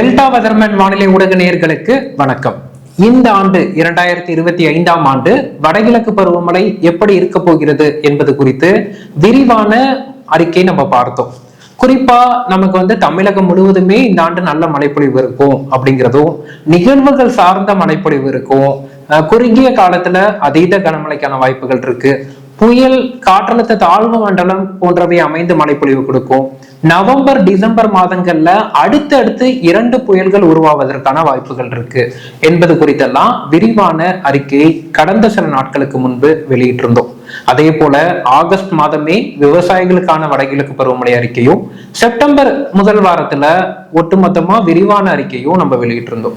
Delta weatherman வானிலை ஊடக நேயர்களுக்கு வணக்கம். இந்த ஆண்டு இரண்டாயிரத்தி இருபத்தி ஐந்தாம் ஆண்டு வடகிழக்கு பருவமழை எப்படி இருக்க போகிறது என்பது குறித்து விரிவான அறிக்கை நம்ம பார்த்தோம். குறிப்பா நமக்கு வந்து தமிழகம் முழுவதுமே இந்த ஆண்டு நல்ல மழைப்பொழிவு இருக்கும் அப்படிங்கிறதும் நிகழ்வுகள் சார்ந்த மழைப்பொழிவு இருக்கும். அஹ் குறுகிய காலத்துல அதீத கனமழைக்கான வாய்ப்புகள் இருக்கு. புயல் காற்றழுத்த தாழ்வு மண்டலம் போன்றவை அமைந்து மழைப்பொழிவு கொடுக்கும். நவம்பர் டிசம்பர் மாதங்கள்ல அடுத்தடுத்து இரண்டு புயல்கள் உருவாவதற்கான வாய்ப்புகள் இருக்கு. என்பது குறித்தெல்லாம் விரிவான அறிக்கையை கடந்த சில நாட்களுக்கு முன்பு வெளியிட்டிருந்தோம். அதே போல ஆகஸ்ட் மாதமே விவசாயிகளுக்கான வடகிழக்கு பருவமழை அறிக்கையும் செப்டம்பர் முதல் வாரத்துல ஒட்டுமொத்தமா விரிவான அறிக்கையும் நம்ம வெளியிட்டிருந்தோம்.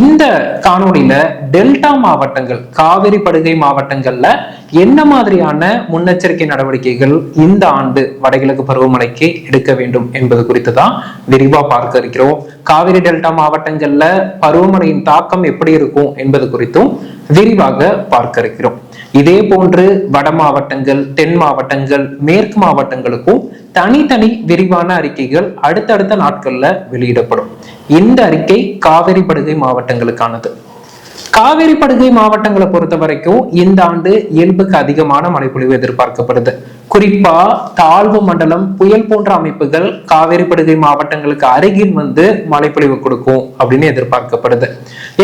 இந்த காணொலியில டெல்டா மாவட்டங்கள் காவிரி படுகை மாவட்டங்கள்ல என்ன மாதிரியான முன்னெச்சரிக்கை நடவடிக்கைகள் இந்த ஆண்டு வடகிழக்கு பருவமழைக்கு எடுக்க வேண்டும் என்பது குறித்து தான் விரிவா பார்க்க இருக்கிறோம். காவிரி டெல்டா மாவட்டங்கள்ல பருவமழையின் தாக்கம் எப்படி இருக்கும் என்பது குறித்தும் விரிவாக பார்க்க இருக்கிறோம் இதே போன்று வட மாவட்டங்கள் தென் மாவட்டங்கள் மேற்கு மாவட்டங்களுக்கும் தனித்தனி விரிவான அறிக்கைகள் அடுத்தடுத்த நாட்கள்ல வெளியிடப்படும். இந்த அறிக்கை காவிரி படுகை மாவட்டங்களுக்கானது. காவேரி படுகை மாவட்டங்களை பொறுத்த வரைக்கும் இந்த ஆண்டு இயல்புக்கு அதிகமான மழைப்பொழிவு எதிர்பார்க்கப்படுது. குறிப்பா தாழ்வு மண்டலம் புயல் போன்ற அமைப்புகள் காவேரி படுகை மாவட்டங்களுக்கு அருகில் வந்து மழைப்பொழிவு கொடுக்கும் அப்படின்னு எதிர்பார்க்கப்படுது.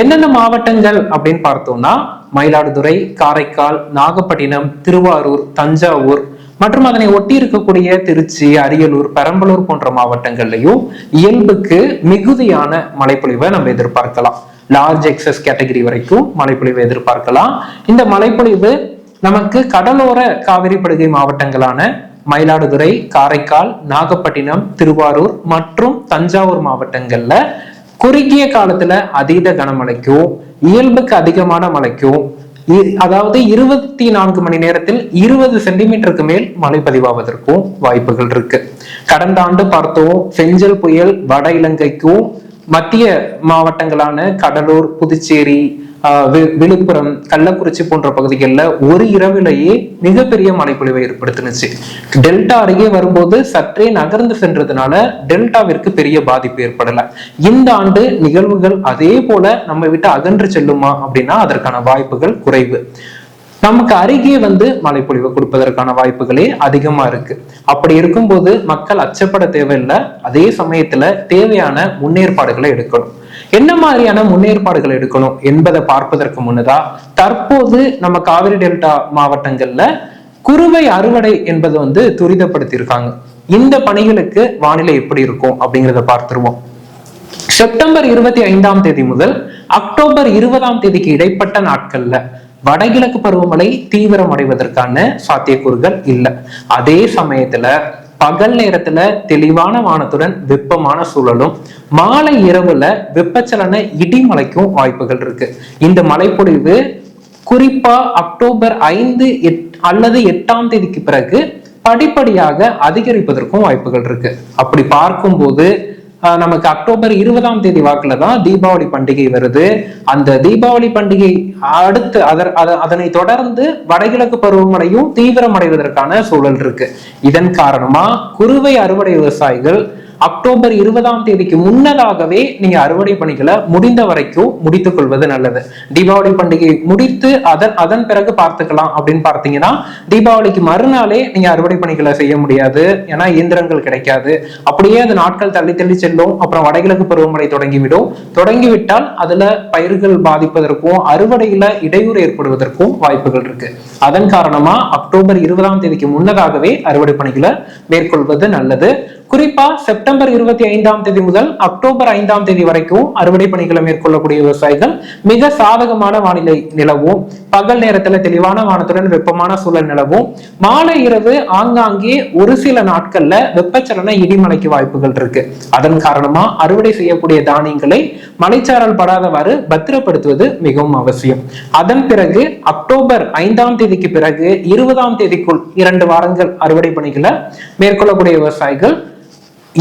என்னென்ன மாவட்டங்கள் அப்படின்னு பார்த்தோம்னா மயிலாடுதுறை காரைக்கால் நாகப்பட்டினம் திருவாரூர் தஞ்சாவூர் மற்றும் அதனை ஒட்டி இருக்கக்கூடிய திருச்சி அரியலூர் பெரம்பலூர் போன்ற மாவட்டங்கள்லையும் இயல்புக்கு மிகுதியான மழைப்பொழிவை நம்ம எதிர்பார்க்கலாம். லார்ஜ் எக்ஸஸ் கேட்டகரி வரைக்கும் மழைப்பொழிவை எதிர்பார்க்கலாம். இந்த மழைப்பொழிவு நமக்கு கடலோர காவிரி படுகை மாவட்டங்களான மயிலாடுதுறை காரைக்கால் நாகப்பட்டினம் திருவாரூர் மற்றும் தஞ்சாவூர் மாவட்டங்கள்ல குறுகிய காலத்துல அதீத கனமழைக்கும் இயல்புக்கு அதிகமான மழைக்கும் அதாவது இருபத்தி நான்கு மணி நேரத்தில் இருபது சென்டிமீட்டருக்கு மேல் மழை பதிவாவதற்கும் வாய்ப்புகள் இருக்கு. கடந்த ஆண்டு பார்த்தோம் செஞ்சல் புயல் வட இலங்கைக்கும் மத்திய மாவட்டங்களான கடலூர் புதுச்சேரி விழுப்புரம் கள்ளக்குறிச்சி போன்ற பகுதிகளில் ஒரு இரவிலேயே மிகப்பெரிய மழைப்பொழிவை ஏற்படுத்தினுச்சு. டெல்டா அருகே வரும்போது சற்றே நகர்ந்து சென்றதுனால டெல்டாவிற்கு பெரிய பாதிப்பு ஏற்படல. இந்த ஆண்டு நிகழ்வுகள் அதே போல நம்ம விட்டு அகன்று செல்லுமா அப்படின்னா அதற்கான வாய்ப்புகள் குறைவு. நமக்கு அருகே வந்து மழைப்பொழிவை கொடுப்பதற்கான வாய்ப்புகளே அதிகமா இருக்கு. அப்படி இருக்கும்போது மக்கள் அச்சப்பட தேவையில்லை. அதே சமயத்துல தேவையான முன்னேற்பாடுகளை எடுக்கணும். என்ன மாதிரியான முன்னேற்பாடுகள் எடுக்கணும் என்பதை பார்ப்பதற்கு முன்னதா தற்போது நம்ம காவிரி டெல்டா மாவட்டங்கள்ல குறுவை அறுவடை என்பது வந்து துரிதப்படுத்தியிருக்காங்க. இந்த பணிகளுக்கு வானிலை எப்படி இருக்கும் அப்படிங்கிறத பார்த்துருவோம். செப்டம்பர் இருபத்தி ஐந்தாம் தேதி முதல் அக்டோபர் இருபதாம் தேதிக்கு இடைப்பட்ட நாட்கள்ல வடகிழக்கு பருவமழை தீவிரமடைவதற்கான சாத்தியக்கூறுகள் இல்லை. அதே சமயத்துல பகல் நேரத்துல தெளிவான வானத்துடன் வெப்பமான சூழலும் மாலை இரவுல வெப்பச்சலன இடிமலைக்கும் வாய்ப்புகள் இருக்கு. இந்த மழைப்பொழிவு குறிப்பா அக்டோபர் ஐந்து எட் அல்லது எட்டாம் தேதிக்கு பிறகு படிப்படியாக அதிகரிப்பதற்கும் வாய்ப்புகள் இருக்கு. அப்படி பார்க்கும்போது நமக்கு அக்டோபர் இருபதாம் தேதி வாக்குல தான் தீபாவளி பண்டிகை வருது. அந்த தீபாவளி பண்டிகை அடுத்து அதர் அத- அதனை தொடர்ந்து வடகிழக்கு பருவமழையும் தீவிரமடைவதற்கான சூழல் இருக்கு. இதன் காரணமா குறுவை அறுவடை விவசாயிகள் அக்டோபர் இருபதாம் தேதிக்கு முன்னதாகவே நீங்க அறுவடை பணிகளை முடிந்த வரைக்கும் முடித்துக் கொள்வது நல்லது. தீபாவளி பண்டிகை முடித்து அதன் அதன் பிறகு பார்த்துக்கலாம் அப்படின்னு பார்த்தீங்கன்னா தீபாவளிக்கு மறுநாளே நீங்க அறுவடை பணிகளை செய்ய முடியாது. ஏன்னா இயந்திரங்கள் கிடைக்காது. அப்படியே அது நாட்கள் தள்ளி தள்ளி செல்லும். அப்புறம் வடகிழக்கு பருவமழை தொடங்கிவிடும். தொடங்கிவிட்டால் அதுல பயிர்கள் பாதிப்பதற்கும் அறுவடையில இடையூறு ஏற்படுவதற்கும் வாய்ப்புகள் இருக்கு. அதன் காரணமா அக்டோபர் இருபதாம் தேதிக்கு முன்னதாகவே அறுவடை பணிகளை மேற்கொள்வது நல்லது. குறிப்பா செப்டம்பர் செப்டம்பர் இருபத்தி ஐந்தாம் தேதி முதல் அக்டோபர் ஐந்தாம் தேதி வரைக்கும் அறுவடை பணிகளை மேற்கொள்ளக்கூடிய விவசாயிகள் மிக சாதகமான வானிலை நிலவும். பகல் நேரத்துல தெளிவான வானத்துடன் வெப்பமான சூழல் நிலவும். மாலை இரவு ஆங்காங்கே ஒரு சில நாட்கள்ல வெப்பச்சலன இடிமலைக்கு வாய்ப்புகள் இருக்கு. அதன் காரணமா அறுவடை செய்யக்கூடிய தானியங்களை மலைச்சாரல் படாதவாறு பத்திரப்படுத்துவது மிகவும் அவசியம். அதன் பிறகு அக்டோபர் ஐந்தாம் தேதிக்கு பிறகு இருபதாம் தேதிக்குள் இரண்டு வாரங்கள் அறுவடை பணிகளை மேற்கொள்ளக்கூடிய விவசாயிகள்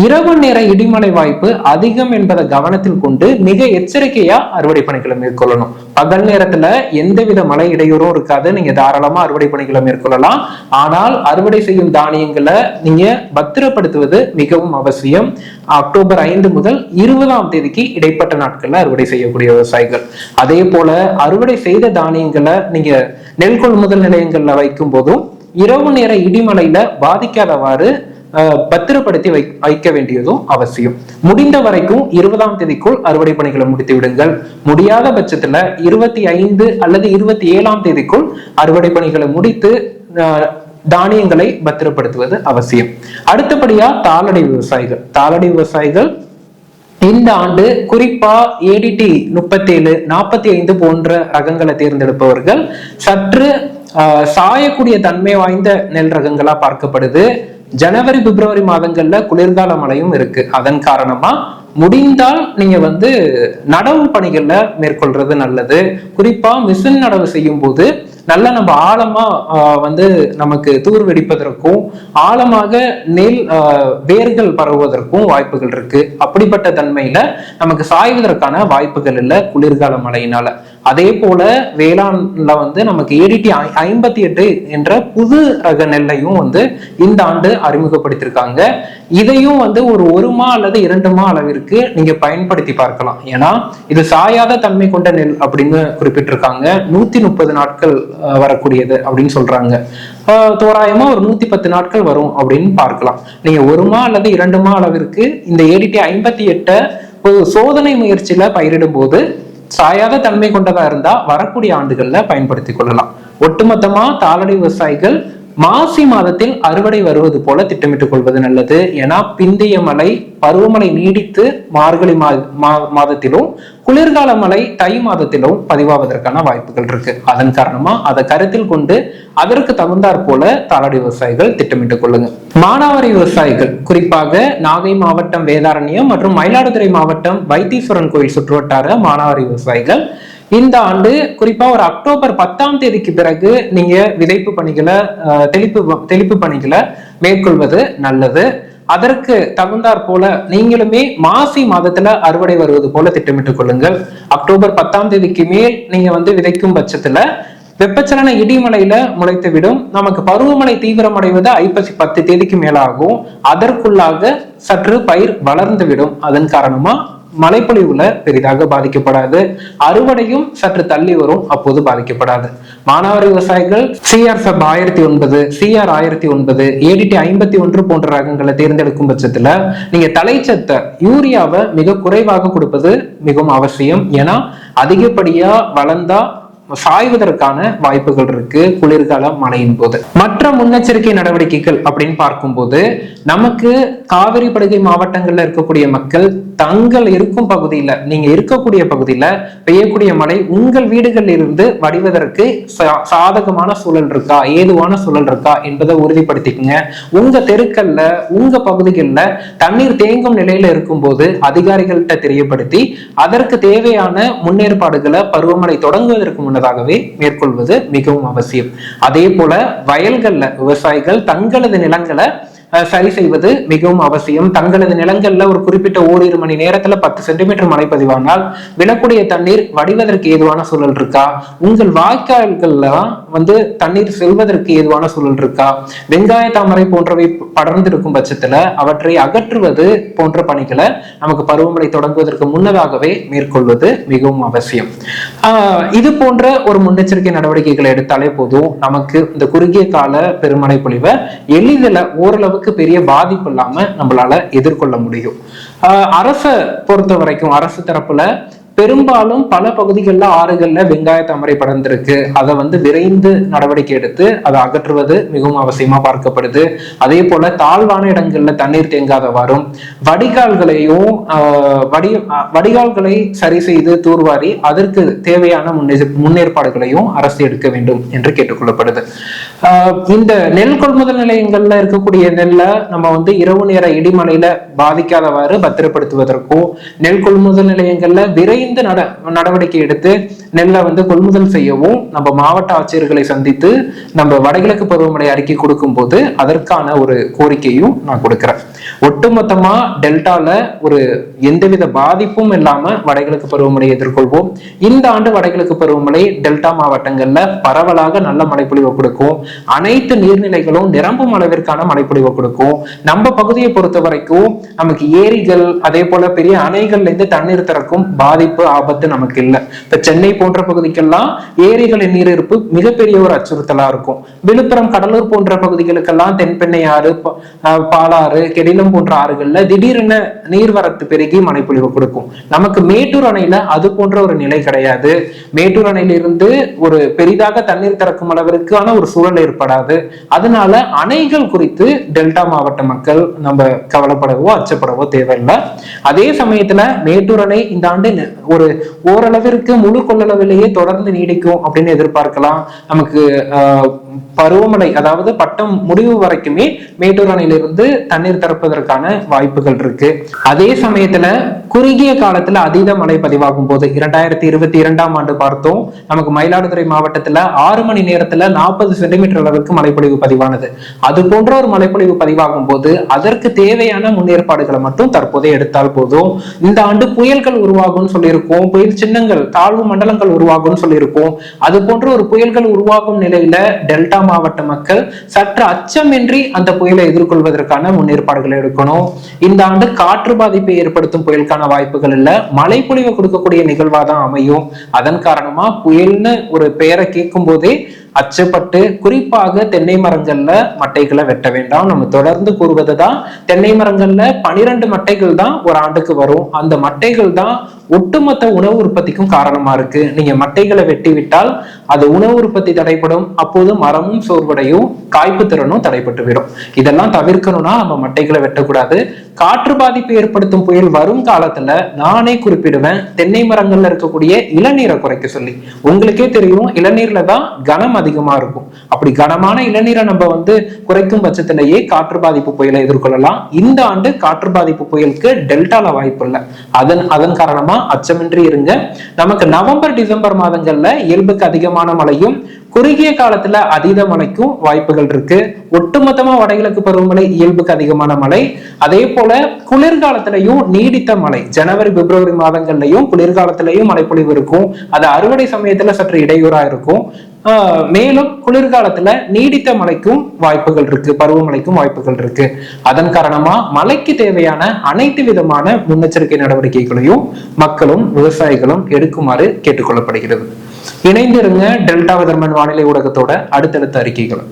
இரவு நேர இடிமலை வாய்ப்பு அதிகம் என்பதை கவனத்தில் கொண்டு மிக எச்சரிக்கையா அறுவடை பணிகளை மேற்கொள்ளணும். பகல் நேரத்துல எந்தவித மழை இடையூறும் இருக்காது. நீங்க தாராளமா அறுவடை பணிகளை மேற்கொள்ளலாம். ஆனால் அறுவடை செய்யும் தானியங்களை நீங்க பத்திரப்படுத்துவது மிகவும் அவசியம். அக்டோபர் ஐந்து முதல் இருபதாம் தேதிக்கு இடைப்பட்ட நாட்கள்ல அறுவடை செய்யக்கூடிய விவசாயிகள். அதே போல அறுவடை செய்த தானியங்களை நீங்க நெல் கொள்முதல் நிலையங்கள்ல வைக்கும் போதும் இரவு நேர இடிமலையில பாதிக்காதவாறு பத்திரப்படுத்தி வை வைக்க வேண்டியதும் அவசியம். முடிந்த வரைக்கும் இருபதாம் தேதிக்குள் அறுவடை பணிகளை முடித்து விடுங்கள். முடியாத பட்சத்துல இருபத்தி ஐந்து அல்லது இருபத்தி ஏழாம் தேதிக்குள் அறுவடை பணிகளை முடித்து தானியங்களை பத்திரப்படுத்துவது அவசியம். அடுத்தபடியா தாளடை விவசாயிகள். தாளடை விவசாயிகள் இந்த ஆண்டு குறிப்பா ஏடிடி முப்பத்தேழு நாற்பத்தி ஐந்து போன்ற ரகங்களை தேர்ந்தெடுப்பவர்கள் சற்று சாயக்கூடிய தன்மை வாய்ந்த நெல் ரகங்களா பார்க்கப்படுது. ஜனவரி பிப்ரவரி மாதங்கள்ல குளிர்கால மழையும் இருக்கு. அதன் காரணமா முடிந்தால் நீங்க வந்து நடவு பணிகள்ல மேற்கொள்றது நல்லது. குறிப்பா மிஷின் நடவு செய்யும் போது நல்ல நம்ம ஆழமா வந்து நமக்கு தூர் வெடிப்பதற்கும் ஆழமாக நெல் வேர்கள் பரவுவதற்கும் வாய்ப்புகள் இருக்கு. அப்படிப்பட்ட தன்மையில நமக்கு சாய்வதற்கான வாய்ப்புகள் இல்லை குளிர்கால மழையினால. அதே போல வேளாண்ல வந்து நமக்கு ஏடிடி ஐம்பத்தி எட்டு என்ற புது ரக நெல்லையும் வந்து இந்த ஆண்டு அறிமுகப்படுத்தியிருக்காங்க இதையும் வந்து ஒரு ஒரு மா அல்லது இரண்டு மா அளவிற்கு நீங்க பயன்படுத்தி பார்க்கலாம். ஏன்னா இது சாயாத தன்மை கொண்ட நெல் அப்படின்னு குறிப்பிட்டிருக்காங்க. நூத்தி முப்பது நாட்கள் வரக்கூடியது அப்படின்னு சொல்றாங்க. தோராயமா ஒரு நூத்தி பத்து நாட்கள் வரும் அப்படின்னு பார்க்கலாம். நீங்க ஒரு மா அல்லது இரண்டு மா அளவிற்கு இந்த ஏடிடி ஐம்பத்தி எட்டை ஒரு சோதனை முயற்சியில பயிரிடும் போது சாயாத தன்மை கொண்டதா இருந்தா வரக்கூடிய ஆண்டுகள்ல பயன்படுத்தி கொள்ளலாம். ஒட்டுமொத்தமா தாளடை விவசாயிகள் மாசி மாதத்தில் அறுவடை வருவது போல திட்டமிட்டுக் கொள்வது நல்லது. ஏன்னா பிந்தைய மழை பருவமழை நீடித்து மார்கழி மாதத்திலும் குளிர்கால மழை தை மாதத்திலும் பதிவாவதற்கான வாய்ப்புகள் இருக்கு. அதன் காரணமா அதை கருத்தில் கொண்டு அதற்கு தகுந்தாற் போல தாளடி விவசாயிகள் திட்டமிட்டுக் கொள்ளுங்க. மானாவாரி விவசாயிகள் குறிப்பாக நாகை மாவட்டம் வேதாரண்யம் மற்றும் மயிலாடுதுறை மாவட்டம் வைத்தீஸ்வரன் கோயில் சுற்றுவட்டார மானாவாரி விவசாயிகள் இந்த ஆண்டு குறிப்பா ஒரு அக்டோபர் பத்தாம் தேதிக்கு பிறகு நீங்க விதைப்பு பணிகளை தெளிப்பு தெளிப்பு பணிகளை மேற்கொள்வது நல்லது. அதற்கு தகுந்தாற் போல நீங்களுமே மாசி மாதத்துல அறுவடை வருவது போல திட்டமிட்டுக் கொள்ளுங்கள். அக்டோபர் பத்தாம் தேதிக்கு மேல் நீங்க வந்து விதைக்கும் பட்சத்துல வெப்பச்சலன இடிமலையில முளைத்து விடும் நமக்கு பருவமழை தீவிரமடைவது ஐப்பசி பத்து தேதிக்கு மேலாகும். அதற்குள்ளாக சற்று பயிர் வளர்ந்து விடும் அதன் காரணமா மழைப்பொழிவுல பெரிதாக பாதிக்கப்படாது. அறுவடையும் சற்று தள்ளி வரும் அப்போது பாதிக்கப்படாது. மானாவாரி விவசாயிகள் சிஆர் சப் ஆயிரத்தி ஒன்பது சிஆர் ஆயிரத்தி ஒன்பது ஏடிடி ஐம்பத்தி ஒன்று போன்ற ரகங்களை தேர்ந்தெடுக்கும் பட்சத்துல நீங்க தலைச்சத்தை யூரியாவை மிக குறைவாக கொடுப்பது மிகவும் அவசியம். ஏன்னா அதிகப்படியா வளர்ந்தா சாய்வதற்கான வாய்ப்புகள் இருக்கு குளிர்கால மழையின் போது. மற்ற முன்னெச்சரிக்கை நடவடிக்கைகள் அப்படின்னு பார்க்கும்போது நமக்கு காவிரி படுகை மாவட்டங்கள்ல இருக்கக்கூடிய மக்கள் தங்கள் இருக்கும் பகுதியில நீங்க இருக்கக்கூடிய பகுதியில பெய்யக்கூடிய மழை உங்கள் வீடுகளில் இருந்து வடிவதற்கு சாதகமான சூழல் இருக்கா ஏதுவான சூழல் இருக்கா என்பதை உறுதிப்படுத்திக்கங்க. உங்க தெருக்கள்ல உங்க பகுதிகளில் தண்ணீர் தேங்கும் நிலையில இருக்கும்போது அதிகாரிகள்கிட்ட தெரியப்படுத்தி அதற்கு தேவையான முன்னேற்பாடுகளை பருவமழை தொடங்குவதற்கு முன்னதாகவே மேற்கொள்வது மிகவும் அவசியம். அதே போல வயல்கள்ல விவசாயிகள் தங்களது நிலங்களை சரி செய்வது மிகவும் அவசியம். தங்களது நிலங்கள்ல ஒரு குறிப்பிட்ட ஓரிரு மணி நேரத்துல பத்து சென்டிமீட்டர் மழை பதிவானால் விழக்கூடிய தண்ணீர் வடிவதற்கு ஏதுவான சூழல் இருக்கா? உங்கள் வாய்க்கால்கள்ல வந்து தண்ணீர் செல்வதற்கு ஏதுவான சூழல் இருக்கா? வெங்காய தாமரை போன்றவை படர்ந்திருக்கும் பட்சத்துல அவற்றை அகற்றுவது போன்ற பணிகளை நமக்கு பருவமழை தொடங்குவதற்கு முன்னதாகவே மேற்கொள்வது மிகவும் அவசியம். இது போன்ற ஒரு முன்னெச்சரிக்கை நடவடிக்கைகளை எடுத்தாலே போதும் நமக்கு இந்த குறுகிய கால பெருமழை பொழிவை எளிதில் ஓரளவுக்கு அளவுக்கு பெரிய பாதிப்பு இல்லாம நம்மளால எதிர்கொள்ள முடியும். அரசை பொறுத்த வரைக்கும் அரசு தரப்புல பெரும்பாலும் பல பகுதிகளில் ஆறுகளில் வெங்காய தாமரை படர்ந்திருக்கு. அதை வந்து விரைந்து நடவடிக்கை எடுத்து அதை அகற்றுவது மிகவும் அவசியமா பார்க்கப்படுது. அதே போல தாழ்வான இடங்கள்ல தண்ணீர் தேங்காதவாறும் வடிகால்களையும் வடி வடிகால்களை சரி செய்து தூர்வாரி அதற்கு தேவையான முன்னே முன்னேற்பாடுகளையும் அரசு எடுக்க வேண்டும் என்று கேட்டுக்கொள்ளப்படுது. இந்த நெல் கொள்முதல் நிலையங்கள்ல இருக்கக்கூடிய நெல்லை நம்ம வந்து இரவு நேர இடிமலையில பாதிக்காதவாறு பத்திரப்படுத்துவதற்கும் நெல் கொள்முதல் நிலையங்கள்ல விரை விரைந்து நட நடவடிக்கை எடுத்து நெல்லை வந்து கொள்முதல் செய்யவும் நம்ம மாவட்ட ஆட்சியர்களை சந்தித்து நம்ம வடகிழக்கு பருவமழை அறிக்கை கொடுக்கும் போது அதற்கான ஒரு கோரிக்கையும் நான் கொடுக்கிறேன். ஒட்டுமொத்தமா டெல்டால ஒரு எந்தவித பாதிப்பும் இல்லாம வடகிழக்கு பருவமழை எதிர்கொள்வோம். இந்த ஆண்டு வடகிழக்கு பருவமழை டெல்டா மாவட்டங்கள்ல பரவலாக நல்ல மழைப்பொழிவு கொடுக்கும். அனைத்து நீர்நிலைகளும் நிரம்பும் அளவிற்கான மழைப்பொழிவு கொடுக்கும். நம்ம பகுதியை பொறுத்த வரைக்கும் நமக்கு ஏரிகள் அதே போல பெரிய அணைகள்ல இருந்து தண்ணீர் திறக்கும் பாதிப்பு ஆபத்து நமக்கு இல்லை. இப்ப சென்னை போன்ற பகுதிக்கெல்லாம் ஏரிகளின் நீர் இருப்பு மிகப்பெரிய ஒரு அச்சுறுத்தலா இருக்கும். விழுப்புரம் கடலூர் போன்ற பகுதிகளுக்கெல்லாம் தென்பெண்ணை ஆறு பாலாறு கெடி சேலம் போன்ற ஆறுகள்ல திடீரென நீர்வரத்து பெருகி மழைப்பொழிவு கொடுக்கும். நமக்கு மேட்டூர் அணையில அது போன்ற ஒரு நிலை கிடையாது. மேட்டூர் அணையிலிருந்து ஒரு பெரிதாக தண்ணீர் திறக்கும் அளவிற்கான ஒரு சூழல் ஏற்படாது. அதனால அணைகள் குறித்து டெல்டா மாவட்ட மக்கள் நம்ம கவலைப்படவோ அச்சப்படவோ தேவையில்லை. அதே சமயத்துல மேட்டூர் அணை இந்த ஆண்டு ஒரு ஓரளவிற்கு முழு கொள்ளளவிலேயே தொடர்ந்து நீடிக்கும் அப்படின்னு எதிர்பார்க்கலாம். நமக்கு பருவமழை அதாவது பட்டம் முடிவு வரைக்குமே மேட்டூர் அணையிலிருந்து தண்ணீர் நடப்பதற்கான வாய்ப்புகள் இருக்கு. அதே சமயத்துல குறுகிய காலத்துல அதீத மழை பதிவாகும் போது இரண்டாயிரத்தி இருபத்தி இரண்டாம் ஆண்டு பார்த்தோம். நமக்கு மயிலாடுதுறை மாவட்டத்துல ஆறு மணி நேரத்துல நாற்பது சென்டிமீட்டர் அளவுக்கு மழைப்பொழிவு பதிவானது. அது போன்ற ஒரு மழைப்பொழிவு பதிவாகும் போது அதற்கு தேவையான முன்னேற்பாடுகளை மட்டும் தற்போதே எடுத்தால் போதும். இந்த ஆண்டு புயல்கள் உருவாகும்னு சொல்லியிருக்கோம். புயல் சின்னங்கள் தாழ்வு மண்டலங்கள் உருவாகும்னு சொல்லியிருக்கோம். அது போன்ற ஒரு புயல்கள் உருவாகும் நிலையில டெல்டா மாவட்ட மக்கள் சற்று அச்சமின்றி அந்த புயலை எதிர்கொள்வதற்கான முன்னேற்பாடுகள் எடுக்கணும். இந்த ஆண்டு காற்று பாதிப்பை ஏற்படுத்தும் புயலுக்கான வாய்ப்புகள் இல்ல. மழைப்பொழிவு கொடுக்கக்கூடிய நிகழ்வா தான் அமையும். அதன் காரணமா புயல்னு ஒரு பெயரை கேட்கும் போதே அச்சப்பட்டு குறிப்பாக தென்னை மரங்கள்ல மட்டைகளை வெட்ட வேண்டாம். நம்ம தொடர்ந்து கூறுவதுதான் தென்னை மரங்கள்ல பனிரெண்டு மட்டைகள் தான் ஒரு ஆண்டுக்கு வரும். அந்த மட்டைகள் தான் ஒட்டுமொத்த உணவு உற்பத்திக்கும் காரணமா இருக்கு. நீங்க மட்டைகளை வெட்டி விட்டால் அது உணவு உற்பத்தி தடைப்படும் அப்போது மரமும் சோர்வடையும் காய்ப்பு திறனும் தடைப்பட்டு விடும் இதெல்லாம் தவிர்க்கணும்னா நம்ம மட்டைகளை வெட்டக்கூடாது. காற்று பாதிப்பு ஏற்படுத்தும் புயல் வரும் காலத்துல நானே குறிப்பிடுவேன். தென்னை மரங்கள்ல இருக்கக்கூடிய இளநீரை குறைக்க சொல்லி. உங்களுக்கே தெரியும் இளநீர்ல தான் கனம் அதிகமா இருக்கும். அப்படி கனமான இளநீரை நம்ம வந்து குறைக்கும் பட்சத்திலேயே காற்று பாதிப்பு புயலை எதிர்கொள்ளலாம். இந்த ஆண்டு காற்று பாதிப்பு புயலுக்கு டெல்டால வாய்ப்பு இல்லை. அதன் அதன் காரணமா அச்சமின்றி இருங்க. நமக்கு நவம்பர் டிசம்பர் மாதங்கள்ல இயல்புக்கு அதிகமான மழையும் குறுகிய காலத்துல அதீத மழைக்கும் வாய்ப்புகள் இருக்கு. ஒட்டுமொத்தமா வடகிழக்கு பருவமழை இயல்புக்கு அதிகமான மழை. அதே போல குளிர்காலத்திலையும் நீடித்த மழை. ஜனவரி பிப்ரவரி மாதங்கள்லயும் குளிர்காலத்திலையும் மழைப்பொழிவு இருக்கும். அது அறுவடை சமயத்துல சற்று இடையூறா இருக்கும். மேலும் குளிர்காலத்துல நீடித்த மழைக்கும் வாய்ப்புகள் இருக்கு பருவமழைக்கும் வாய்ப்புகள் இருக்கு. அதன் காரணமா மழைக்கு தேவையான அனைத்து விதமான முன்னெச்சரிக்கை நடவடிக்கைகளையும் மக்களும் விவசாயிகளும் எடுக்குமாறு கேட்டுக்கொள்ளப்படுகிறது. இணைந்திருங்க டெல்டா விதர்மன் வானிலை ஊடகத்தோட அடுத்தடுத்த அறிக்கைகள்